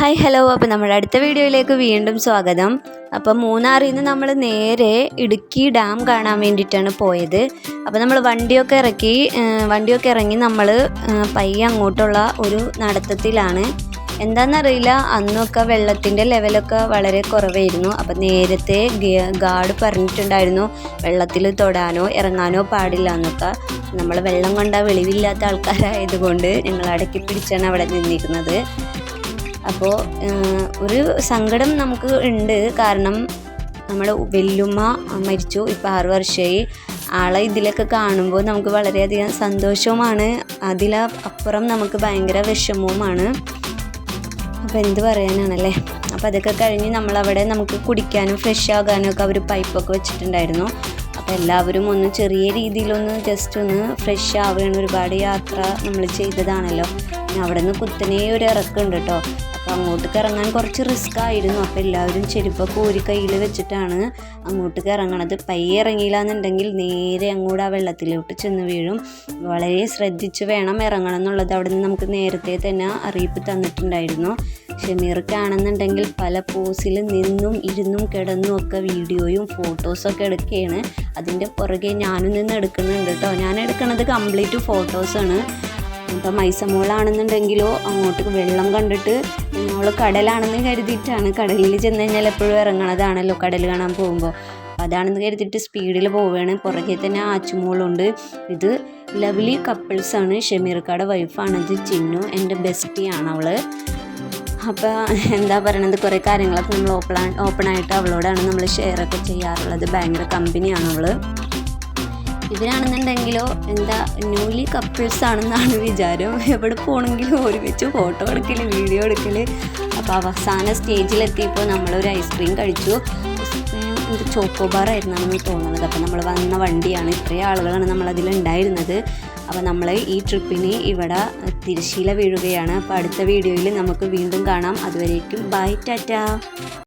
Hi hello. അപ്പോൾ നമ്മുടെ അടുത്ത വീഡിയോയിലേക്ക് വീണ്ടും സ്വാഗതം. അപ്പോൾ മൂന്നാറിൽ നിന്ന് നമ്മൾ നേരെ ഇടുക്കി ഡാം കാണാൻ വേണ്ടിയിട്ടാണ് പോയത്. അപ്പോൾ നമ്മൾ വണ്ടിയൊക്കെ ഇറക്കി വണ്ടിയൊക്കെ ഇറങ്ങി നമ്മൾ പയ്യെ അങ്ങോട്ടുള്ള ഒരു നടത്തത്തിലാണ്. എന്താണെന്നറിയില്ല അന്നൊക്കെ വെള്ളത്തിന്റെ ലെവലൊക്കെ വളരെ കുറവായിരുന്നു. അപ്പം നേരത്തെ ഗാർഡ് പറഞ്ഞിട്ടുണ്ടായിരുന്നു വെള്ളത്തിൽ തൊടാനോ ഇറങ്ങാനോ പാടില്ല എന്നൊക്കെ നമ്മൾ വെള്ളം കൊണ്ട വെളിവില്ലാത്ത ആൾക്കാരായതുകൊണ്ട് ഞങ്ങൾ അടക്കി പിടിച്ചാണ് അവിടെ നിന്നിരുന്നത്. അപ്പോൾ ഒരു സങ്കടം നമുക്ക് ഉണ്ട്. കാരണം നമ്മുടെ വെല്ലുമ്മ മരിച്ചു. ഇപ്പോൾ ആറ് വർഷമായി ആളെ ഇതിലൊക്കെ കാണുമ്പോൾ നമുക്ക് വളരെയധികം സന്തോഷവുമാണ്. അതിലപ്പുറം നമുക്ക് ഭയങ്കര വിഷമവുമാണ്. അപ്പോൾ എന്ത് പറയാനാണല്ലേ? അപ്പോൾ അതൊക്കെ കഴിഞ്ഞ് നമ്മളവിടെ നമുക്ക് കുടിക്കാനും ഫ്രഷ് ആകാനും ഒക്കെ അവർ പൈപ്പൊക്കെ വെച്ചിട്ടുണ്ടായിരുന്നു. അപ്പോൾ എല്ലാവരും ഒന്ന് ചെറിയ രീതിയിലൊന്ന് ജസ്റ്റ് ഒന്ന് ഫ്രഷ് ആവുകയാണ് ഒരുപാട് യാത്ര നമ്മൾ ചെയ്തതാണല്ലോ. പിന്നെ അവിടെ നിന്ന് കുത്തനെ ഒരു ഇറക്കമുണ്ട് കേട്ടോ. അപ്പോൾ അങ്ങോട്ടേക്ക് ഇറങ്ങാൻ കുറച്ച് റിസ്ക് ആയിരുന്നു. അപ്പോൾ എല്ലാവരും ചെരുപ്പൊക്കെ ഒരു കയ്യിൽ വെച്ചിട്ടാണ് അങ്ങോട്ടേക്ക് ഇറങ്ങണത്. പയ്യെ ഇറങ്ങിയില്ല എന്നുണ്ടെങ്കിൽ നേരെ അങ്ങോട്ട് ആ വെള്ളത്തിലോട്ട് ചെന്ന് വീഴും. വളരെ ശ്രദ്ധിച്ച് വേണം ഇറങ്ങണം എന്നുള്ളത് അവിടെ നിന്ന് നമുക്ക് നേരത്തെ തന്നെ അറിയിപ്പ് തന്നിട്ടുണ്ടായിരുന്നു. ഷമീർക്കാണെന്നുണ്ടെങ്കിൽ പല പോസിൽ നിന്നും ഇരുന്നും കിടന്നും ഒക്കെ വീഡിയോയും ഫോട്ടോസൊക്കെ എടുക്കുകയാണ്. അതിന്റെ പുറകെ ഞാനും നിന്ന് എടുക്കുന്നുണ്ട് കേട്ടോ. ഞാൻ എടുക്കുന്നത് കംപ്ലീറ്റ് ഫോട്ടോസാണ് ഇപ്പം മൈസമോളാണെന്നുണ്ടെങ്കിലോ അങ്ങോട്ട് വെള്ളം കണ്ടിട്ട് നമ്മൾ കടലാണെന്ന് കരുതിയിട്ടാണ് കടലിൽ ചെന്ന് കഴിഞ്ഞാൽ എപ്പോഴും ഇറങ്ങണതാണല്ലോ കടൽ കാണാൻ പോകുമ്പോൾ. അതാണെന്ന് കരുതിയിട്ട് സ്പീഡിൽ പോവുകയാണ്. പുറകെ തന്നെ ആച്ചുമോളുണ്ട് ഇത് ലവ്ലി കപ്പിൾസാണ് ഷമീർക്കാടെ വൈഫാണത് ചിന്നു എന്റെ ബെസ്റ്റിയാണ് അവൾ. അപ്പോൾ എന്താ പറയണത്? കുറേ കാര്യങ്ങളൊക്കെ നമ്മൾ ഓപ്പൺ ഓപ്പണായിട്ട് അവളോടാണ് നമ്മൾ ഷെയറൊക്കെ ചെയ്യാറുള്ളത്. ഭയങ്കര കമ്പനിയാണ് അവൾ. ഇവരാണെന്നുണ്ടെങ്കിലോ എന്താ ന്യൂലി കപ്പിൾസ് ആണെന്നാണ് വിചാരം. എവിടെ പോകണമെങ്കിലും ഒരുമിച്ച് ഫോട്ടോ എടുക്കൽ വീഡിയോ എടുക്കൽ അപ്പോൾ അവസാന സ്റ്റേജിലെത്തിയപ്പോൾ നമ്മളൊരു ഐസ്ക്രീം കഴിച്ചു. ഇത് ചോക്കോബാർ ആയിരുന്നാണെന്ന് തോന്നുന്നത്. അപ്പോൾ നമ്മൾ വന്ന വണ്ടിയാണ്. ഇത്രയും ആളുകളാണ് നമ്മളതിൽ ഉണ്ടായിരുന്നത് അപ്പോൾ നമ്മൾ ഈ ട്രിപ്പിന് ഇവിടെ തിരശീല വീഴുകയാണ്. അപ്പോൾ അടുത്ത വീഡിയോയിൽ നമുക്ക് വീണ്ടും കാണാം. അതുവരേക്കും ബൈ ടാറ്റ.